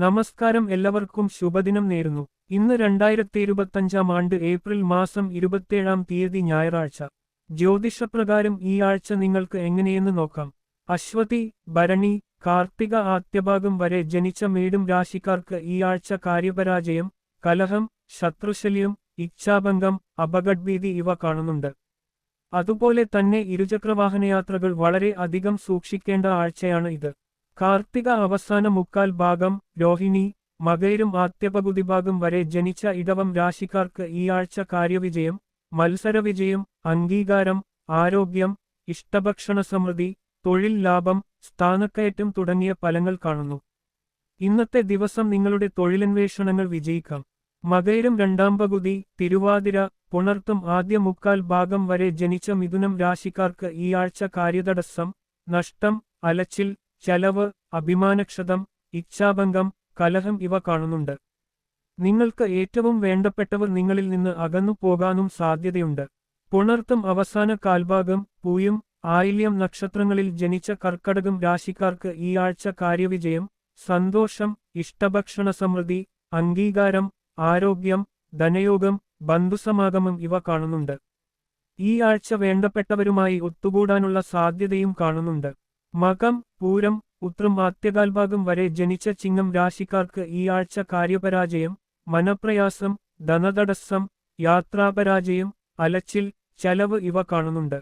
നമസ്കാരം എല്ലാവർക്കും ശുഭദിനം നേരുന്നു. ഇന്ന് രണ്ടായിരത്തി ഇരുപത്തഞ്ചാം ആണ്ട് ഏപ്രിൽ മാസം ഇരുപത്തേഴാം തീയതി ഞായറാഴ്ച. ജ്യോതിഷപ്രകാരം ഈ ആഴ്ച നിങ്ങൾക്ക് എങ്ങനെയെന്ന് നോക്കാം. അശ്വതി ഭരണി കാർത്തിക ആദ്യഭാഗം വരെ ജനിച്ച മേടും രാശിക്കാർക്ക് ഈ ആഴ്ച കാര്യപരാജയം കലഹം ശത്രുശല്യം ഇച്ഛാഭംഗം അപകടഭീതി ഇവ കാണുന്നുണ്ട്. അതുപോലെ തന്നെ ഇരുചക്രവാഹനയാത്രകൾ വളരെ അധികം സൂക്ഷിക്കേണ്ട ആഴ്ചയാണ് ഇത്. കാർത്തിക അവസാന മുക്കാൽ ഭാഗം രോഹിണി മകയിലും ആദ്യപകുതി ഭാഗം വരെ ജനിച്ച ഇടവം രാശിക്കാർക്ക് ഈ ആഴ്ച കാര്യവിജയം മത്സരവിജയം അംഗീകാരം ആരോഗ്യം ഇഷ്ടഭക്ഷണ സമൃദ്ധി തൊഴിൽ ലാഭം സ്ഥാനക്കയറ്റം തുടങ്ങിയ ഫലങ്ങൾ കാണുന്നു. ഇന്നത്തെ ദിവസം നിങ്ങളുടെ തൊഴിലന്വേഷണങ്ങൾ വിജയിക്കാം. മകയിലും രണ്ടാം പകുതി തിരുവാതിര പുണർത്തും ആദ്യ മുക്കാൽ ഭാഗം വരെ ജനിച്ച മിഥുനം രാശിക്കാർക്ക് ഈ ആഴ്ച കാര്യതടസ്സം നഷ്ടം അലച്ചിൽ ചെലവ് അഭിമാനക്ഷതം ഇച്ഛാഭംഗം കലഹം ഇവ കാണുന്നുണ്ട്. നിങ്ങൾക്ക് ഏറ്റവും വേണ്ടപ്പെട്ടവർ നിങ്ങളിൽ നിന്ന് അകന്നു പോകാനും സാധ്യതയുണ്ട്. പുണർത്തും അവസാന കാൽഭാഗം പൂയും ആയില്യം നക്ഷത്രങ്ങളിൽ ജനിച്ച കർക്കടകം രാശിക്കാർക്ക് ഈ ആഴ്ച കാര്യവിജയം സന്തോഷം ഇഷ്ടഭക്ഷണ സമൃദ്ധി അംഗീകാരം ആരോഗ്യം ധനയോഗം ബന്ധുസമാഗമം ഇവ കാണുന്നുണ്ട്. ഈ ആഴ്ച വേണ്ടപ്പെട്ടവരുമായി ഒത്തുകൂടാനുള്ള സാധ്യതയും കാണുന്നുണ്ട്. മകം പൂരം ഉത്രം ആദ്യകാൽഭാഗം വരെ ജനിച്ച ചിങ്ങം രാശിക്കാർക്ക് ഈ ആഴ്ച കാര്യപരാജയം മനപ്രയാസം ധനതടസ്സം യാത്രാപരാജയം അലച്ചിൽ ചെലവ് ഇവ കാണുന്നുണ്ട്.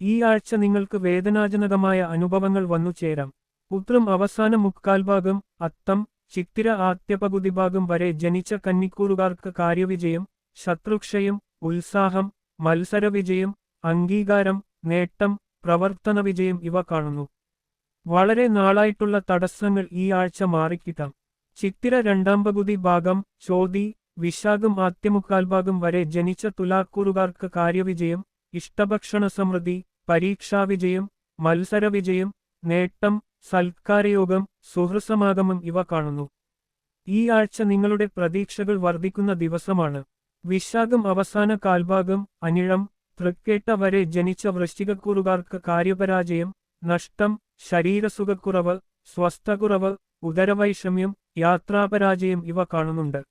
ഈ ആഴ്ച നിങ്ങൾക്ക് വേദനാജനകമായ അനുഭവങ്ങൾ വന്നു ചേരാം. ഉത്രം അവസാന മുക്കാൽഭാഗം അത്തം ചിത്തിര ആദ്യപകുതി ഭാഗം വരെ ജനിച്ച കന്നിക്കൂറുകാർക്ക് കാര്യവിജയം ശത്രുക്ഷയം ഉത്സാഹം മത്സരവിജയം അംഗീകാരം നേട്ടം പ്രവർത്തന വിജയം ഇവ കാണുന്നു. വളരെ നാളായിട്ടുള്ള തടസ്സങ്ങൾ ഈ ആഴ്ച മാറിക്കിട്ടാം. ചിത്തിര രണ്ടാം പകുതി ഭാഗം ചോതി വിശാഖം ആദ്യമുക്കാൽ ഭാഗം വരെ ജനിച്ച തുലാക്കൂറുകാർക്ക് കാര്യവിജയം ഇഷ്ടഭക്ഷണ സമൃദ്ധി പരീക്ഷാവിജയം മത്സരവിജയം നേട്ടം സൽക്കാരയോഗം സുഹൃസമാഗമം ഇവ കാണുന്നു. ഈ ആഴ്ച നിങ്ങളുടെ പ്രതീക്ഷകൾ വർദ്ധിക്കുന്ന ദിവസമാണ്. വിശാഖം അവസാന കാൽഭാഗം അനിഴം തൃക്കേട്ട വരെ ജനിച്ച വൃശ്ചികക്കൂറുകാർക്ക് കാര്യപരാജയം നഷ്ടം ശരീരസുഖക്കുറവ് സ്വസ്ഥകുറവ് ഉദരവൈഷമ്യം യാത്രാപരാജയം ഇവ കാണുന്നുണ്ട്.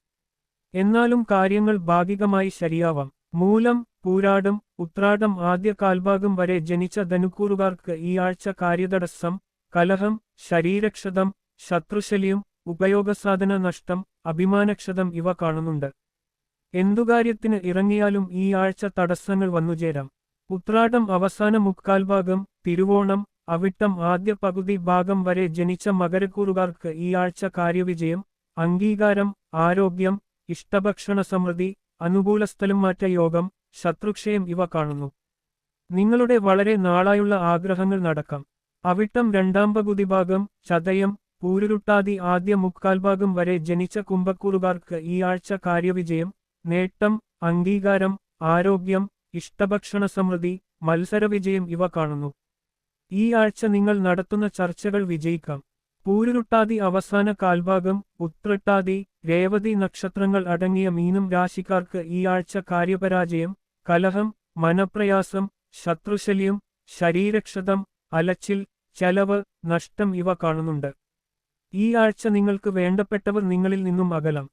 എന്നാലും കാര്യങ്ങൾ ഭാഗികമായി ശരിയാവാം. മൂലം പൂരാടം ഉത്രാടം ആദ്യ കാൽഭാഗം വരെ ജനിച്ച ധനുക്കൂറുകാർക്ക് ഈ ആഴ്ച കാര്യതടസ്സം കലഹം ശരീരക്ഷതം ശത്രുശല്യം ഉപയോഗസാധന നഷ്ടം അഭിമാനക്ഷതം ഇവ കാണുന്നുണ്ട്. എന്തുകാര്യത്തിന് ഇറങ്ങിയാലും ഈ ആഴ്ച തടസ്സങ്ങൾ വന്നുചേരാം. ഉത്രാടം അവസാന മുക്കാൽഭാഗം തിരുവോണം അവിട്ടം ആദ്യ പകുതി ഭാഗം വരെ ജനിച്ച മകരക്കൂറുകാർക്ക് ഈ ആഴ്ച കാര്യവിജയം അംഗീകാരം ആരോഗ്യം ഇഷ്ടഭക്ഷണ സമൃദ്ധി അനുകൂല സ്ഥലം മാറ്റ യോഗം ശത്രുക്ഷയം ഇവ കാണുന്നു. നിങ്ങളുടെ വളരെ നാളായുള്ള ആഗ്രഹങ്ങൾ നടക്കാം. അവിട്ടം രണ്ടാം പകുതി ഭാഗം ചതയം പൂരുരുട്ടാതി ആദ്യ മുക്കാൽ ഭാഗം വരെ ജനിച്ച കുംഭക്കൂറുകാർക്ക് ഈ ആഴ്ച കാര്യവിജയം നേട്ടം അംഗീകാരം ആരോഗ്യം ഇഷ്ടഭക്ഷണ സമൃദ്ധി മത്സരവിജയം ഇവ കാണുന്നു. ഈ ആഴ്ച നിങ്ങൾ നടത്തുന്ന ചർച്ചകൾ വിജയിക്കാം. പൂരുരുട്ടാതി അവസാന കാൽഭാഗം ഉത്രട്ടാതി രേവതി നക്ഷത്രങ്ങൾ അടങ്ങിയ മീനം രാശിക്കാർക്ക് ഈ ആഴ്ച കാര്യപരാജയം കലഹം മനപ്രയാസം ശത്രുശല്യം ശരീരക്ഷതം അലച്ചിൽ ചെലവ് നഷ്ടം ഇവ കാണുന്നുണ്ട്. ഈ ആഴ്ച നിങ്ങൾക്ക് വേണ്ടപ്പെട്ടവർ നിങ്ങളിൽ നിന്നും അകലാം.